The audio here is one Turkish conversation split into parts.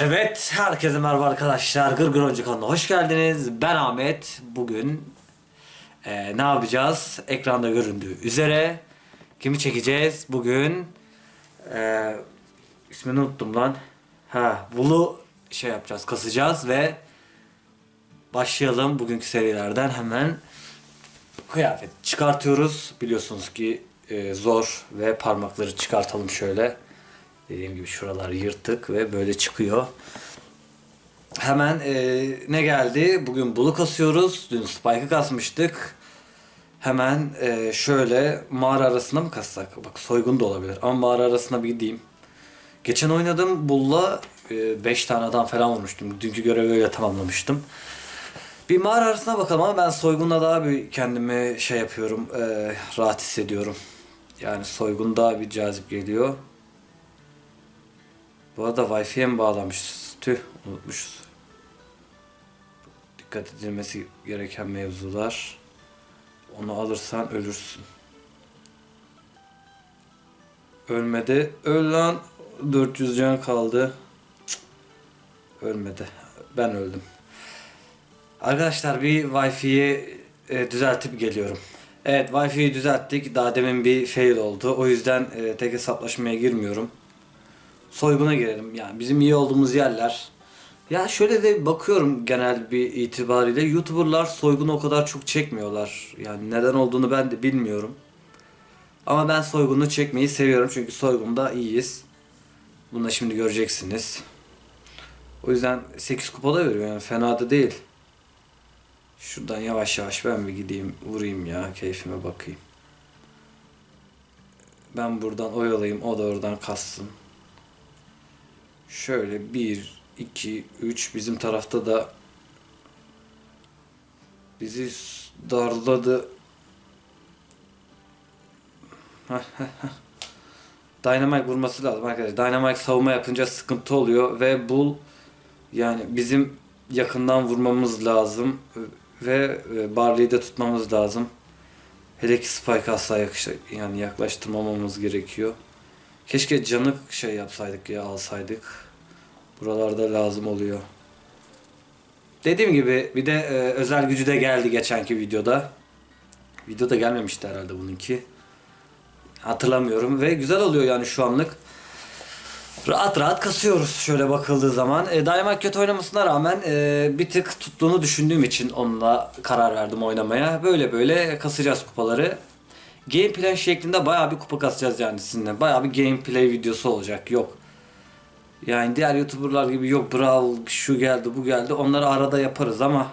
Evet, herkese merhaba arkadaşlar. Gırgır Oyuncu kanalına hoş geldiniz. Ben Ahmet. Bugün e, ne yapacağız? Ekranda göründüğü üzere kimi çekeceğiz? Bugün e, ismini unuttum lan. Ha, Bulu şey yapacağız, kasacağız ve başlayalım bugünkü serilerden hemen kıyafet çıkartıyoruz. Biliyorsunuz ki e, zor ve parmakları çıkartalım şöyle. Dediğim gibi şuralar yırtık ve böyle çıkıyor. Hemen e, ne geldi? Bugün bulu kasıyoruz. Dün spike'ı kasmıştık. Hemen e, şöyle mağara arasına mı kassak? Bak soygun da olabilir ama mağara arasına bir gideyim. Geçen oynadım bulla 5 tane adam falan vurmuştum. Dünkü görevi öyle tamamlamıştım. Bir mağara arasına bakalım ama ben soygunla daha bir kendimi şey yapıyorum, e, rahat hissediyorum. Yani soygun daha bir cazip geliyor. Bu arada Wi-Fi'ye mi bağlamışız? Tüh unutmuşuz. Dikkat edilmesi gereken mevzular. Onu alırsan ölürsün. Ölmedi. Öl lan. 400 can kaldı. Cık. Ölmedi. Ben öldüm. Arkadaşlar bir Wi-Fi'yi e, düzeltip geliyorum. Evet Wi-Fi'yi düzelttik. Daha demin bir fail oldu. O yüzden e, tek hesaplaşmaya girmiyorum soyguna girelim. Yani bizim iyi olduğumuz yerler. Ya şöyle de bakıyorum genel bir itibariyle YouTuber'lar soygunu o kadar çok çekmiyorlar. Yani neden olduğunu ben de bilmiyorum. Ama ben soygunu çekmeyi seviyorum çünkü soygunda iyiyiz. Bunu da şimdi göreceksiniz. O yüzden 8 kupada veriyor yani fena da değil. Şuradan yavaş yavaş ben bir gideyim vurayım ya keyfime bakayım. Ben buradan oyalayayım o da oradan kassın. Şöyle 1, 2, 3 bizim tarafta da bizi darladı. Dynamite vurması lazım arkadaşlar. Dynamite savunma yapınca sıkıntı oluyor ve Bull yani bizim yakından vurmamız lazım ve e, Barley'i de tutmamız lazım. Hele ki Spike asla yakış yani yaklaştırmamamız gerekiyor. Keşke canı şey yapsaydık ya alsaydık. Buralarda lazım oluyor. Dediğim gibi bir de e, özel gücü de geldi geçenki videoda. Videoda gelmemişti herhalde bununki. Hatırlamıyorum ve güzel oluyor yani şu anlık. Rahat rahat kasıyoruz şöyle bakıldığı zaman. E, Dynamite kötü oynamasına rağmen e, bir tık tuttuğunu düşündüğüm için onunla karar verdim oynamaya. Böyle böyle kasacağız kupaları. Gameplay şeklinde bayağı bir kupa kasacağız yani sizinle. Bayağı bir gameplay videosu olacak. Yok. Yani diğer YouTuber'lar gibi yok bravo şu geldi bu geldi. Onları arada yaparız ama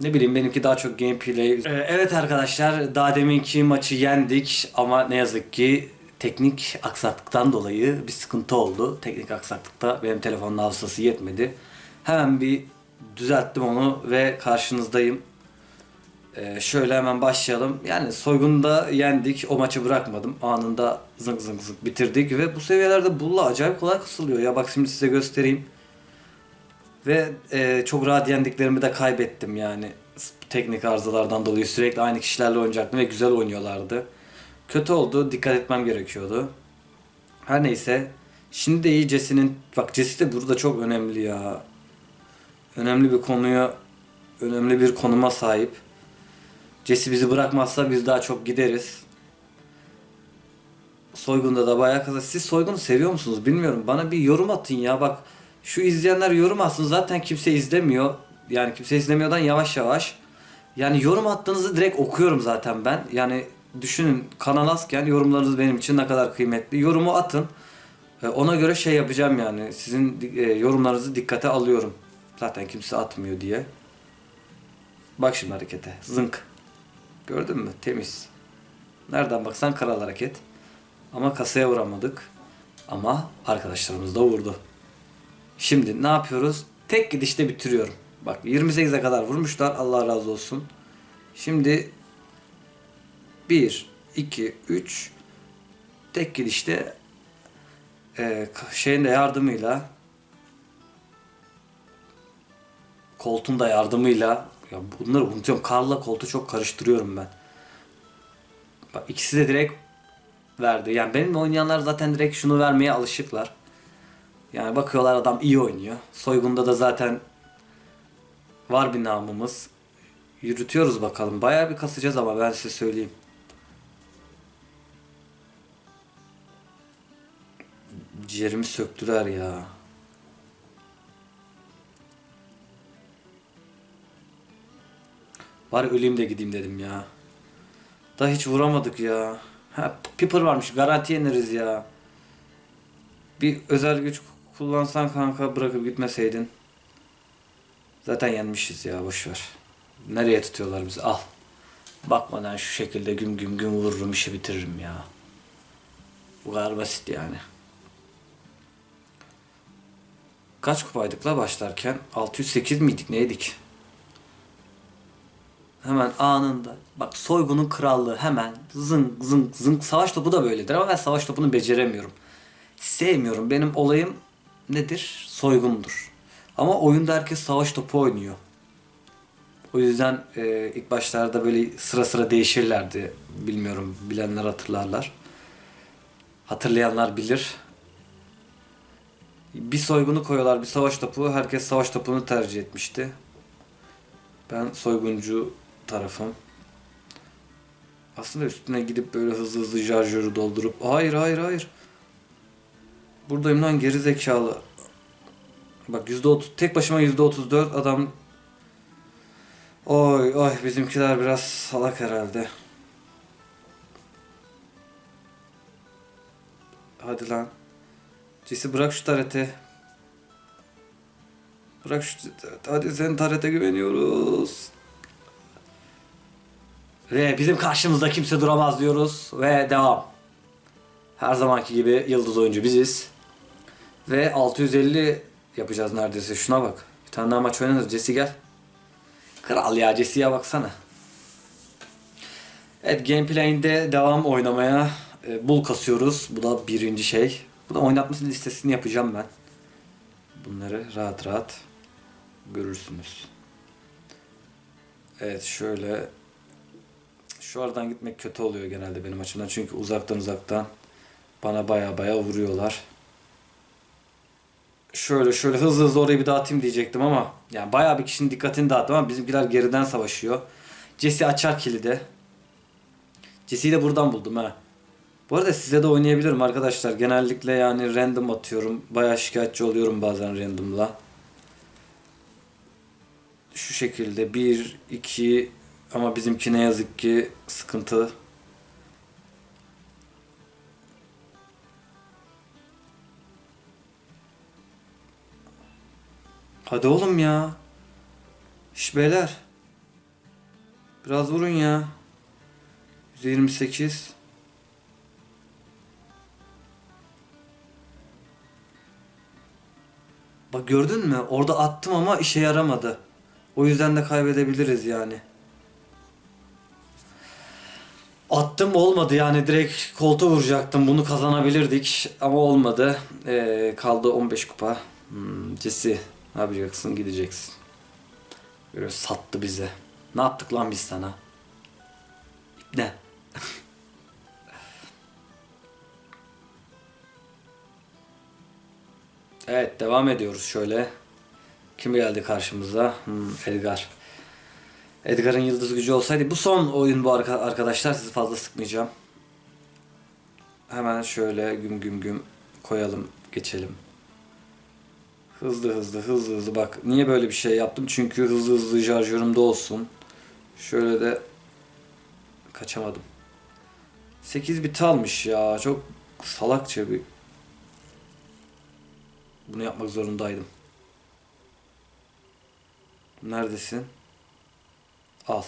ne bileyim benimki daha çok gameplay. Ee, evet arkadaşlar daha deminki maçı yendik ama ne yazık ki teknik aksaklıktan dolayı bir sıkıntı oldu. Teknik aksaklıkta benim telefonun hafızası yetmedi. Hemen bir düzelttim onu ve karşınızdayım. Ee, şöyle hemen başlayalım. Yani soygunda yendik. O maçı bırakmadım. Anında zıng zıng zıng bitirdik. Ve bu seviyelerde bulla acayip kolay kısılıyor. Ya bak şimdi size göstereyim. Ve e, çok rahat yendiklerimi de kaybettim yani. Teknik arızalardan dolayı sürekli aynı kişilerle oynayacaktım ve güzel oynuyorlardı. Kötü oldu. Dikkat etmem gerekiyordu. Her neyse. Şimdi de iyi Jesse'nin... Bak Jesse de burada çok önemli ya. Önemli bir konuya... Önemli bir konuma sahip. Jesse bizi bırakmazsa biz daha çok gideriz. Soygunda da bayağı kazanır. Siz soygunu seviyor musunuz bilmiyorum. Bana bir yorum atın ya bak. Şu izleyenler yorum atsın. Zaten kimse izlemiyor. Yani kimse izlemiyordan yavaş yavaş. Yani yorum attığınızı direkt okuyorum zaten ben. Yani düşünün kanal azken yorumlarınız benim için ne kadar kıymetli. Yorumu atın. E, Ona göre şey yapacağım yani. Sizin e, yorumlarınızı dikkate alıyorum. Zaten kimse atmıyor diye. Bak şimdi harekete. Zınk. Gördün mü? Temiz. Nereden baksan kral hareket. Ama kasaya vuramadık. Ama arkadaşlarımız da vurdu. Şimdi ne yapıyoruz? Tek gidişte bitiriyorum. Bak 28'e kadar vurmuşlar. Allah razı olsun. Şimdi 1, 2, 3 tek gidişte e, şeyin de yardımıyla koltuğun da yardımıyla ya bunları unutuyorum. Karla koltuğu çok karıştırıyorum ben. Bak ikisi de direkt verdi. Yani benimle oynayanlar zaten direkt şunu vermeye alışıklar. Yani bakıyorlar adam iyi oynuyor. Soygunda da zaten var bir namımız. Yürütüyoruz bakalım. Bayağı bir kasacağız ama ben size söyleyeyim. Ciğerimi söktüler ya. Var öleyim de gideyim dedim ya. Da hiç vuramadık ya. Ha Piper varmış garanti yeniriz ya. Bir özel güç kullansan kanka bırakıp gitmeseydin. Zaten yenmişiz ya boşver. Nereye tutuyorlar bizi al. Bakmadan şu şekilde güm güm güm vururum işi bitiririm ya. Bu kadar basit yani. Kaç kupaydık la başlarken? 608 miydik neydik? Hemen anında. Bak soygunun krallığı hemen zınk zınk zınk. Savaş topu da böyledir ama ben savaş topunu beceremiyorum. Sevmiyorum. Benim olayım nedir? Soygundur. Ama oyunda herkes savaş topu oynuyor. O yüzden e, ilk başlarda böyle sıra sıra değişirlerdi. Bilmiyorum bilenler hatırlarlar. Hatırlayanlar bilir. Bir soygunu koyuyorlar bir savaş topu. Herkes savaş topunu tercih etmişti. Ben soyguncu tarafım. Aslında üstüne gidip böyle hızlı hızlı şarjörü doldurup hayır hayır hayır. Buradayım lan geri zekalı. Bak %30 tek başıma %34 adam Oy oy bizimkiler biraz salak herhalde. Hadi lan. Cisi bırak şu tarete. Bırak şu hadi sen tarete güveniyoruz. Ve bizim karşımızda kimse duramaz diyoruz ve devam. Her zamanki gibi yıldız oyuncu biziz. Ve 650 yapacağız neredeyse. Şuna bak. Bir tane daha maç oynarız. Jesse gel. Kral ya Jesse'ye baksana. Evet gameplay'inde devam oynamaya e, bul kasıyoruz. Bu da birinci şey. Bu da oynatması listesini yapacağım ben. Bunları rahat rahat görürsünüz. Evet şöyle şu aradan gitmek kötü oluyor genelde benim açımdan. Çünkü uzaktan uzaktan bana baya baya vuruyorlar. Şöyle şöyle hızlı hızlı orayı bir dağıtayım diyecektim ama yani bayağı bir kişinin dikkatini dağıttım ama bizimkiler geriden savaşıyor. Jesse açar kilidi. Jesse'yi de buradan buldum ha. Bu arada size de oynayabilirim arkadaşlar. Genellikle yani random atıyorum. Bayağı şikayetçi oluyorum bazen randomla. Şu şekilde 1, 2 ama bizimki ne yazık ki sıkıntı. Hadi oğlum ya. Şş. Biraz vurun ya. 128. Bak gördün mü? Orada attım ama işe yaramadı. O yüzden de kaybedebiliriz yani. Attım olmadı yani direkt koltuğa vuracaktım. Bunu kazanabilirdik ama olmadı. Ee, kaldı 15 kupa. Hmm, Jesse ne yapacaksın? Gideceksin. Böyle sattı bize. Ne yaptık lan biz sana? Ne? evet devam ediyoruz şöyle. Kim geldi karşımıza? Hmm, Edgar. Edgar'ın yıldız gücü olsaydı bu son oyun bu arka- arkadaşlar sizi fazla sıkmayacağım. Hemen şöyle güm güm güm koyalım geçelim. Hızlı hızlı hızlı hızlı bak niye böyle bir şey yaptım çünkü hızlı hızlı şarjörümde olsun. Şöyle de kaçamadım. 8 bit almış ya çok salakça bir bunu yapmak zorundaydım. Neredesin? Al.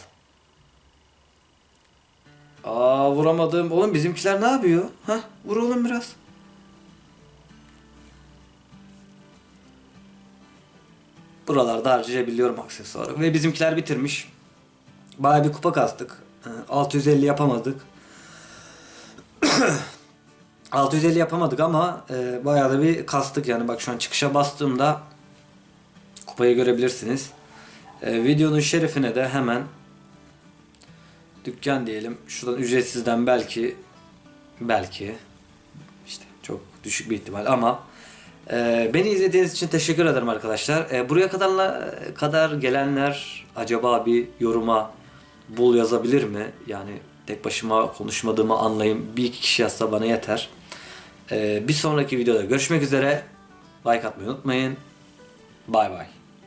Aa vuramadım. Oğlum bizimkiler ne yapıyor? Ha? Vur oğlum biraz. Buralarda harcayabiliyorum aksesuarı. Ve bizimkiler bitirmiş. Baya bir kupa kastık. Ee, 650 yapamadık. 650 yapamadık ama e, bayağı da bir kastık yani. Bak şu an çıkışa bastığımda kupayı görebilirsiniz. E, videonun şerefine de hemen dükkan diyelim. Şuradan ücretsizden belki belki işte çok düşük bir ihtimal ama Ee, beni izlediğiniz için teşekkür ederim arkadaşlar. Ee, buraya kadarla kadar gelenler acaba bir yoruma bul yazabilir mi? Yani tek başıma konuşmadığımı anlayayım. Bir iki kişi yazsa bana yeter. Ee, bir sonraki videoda görüşmek üzere. Like atmayı unutmayın. Bay bay.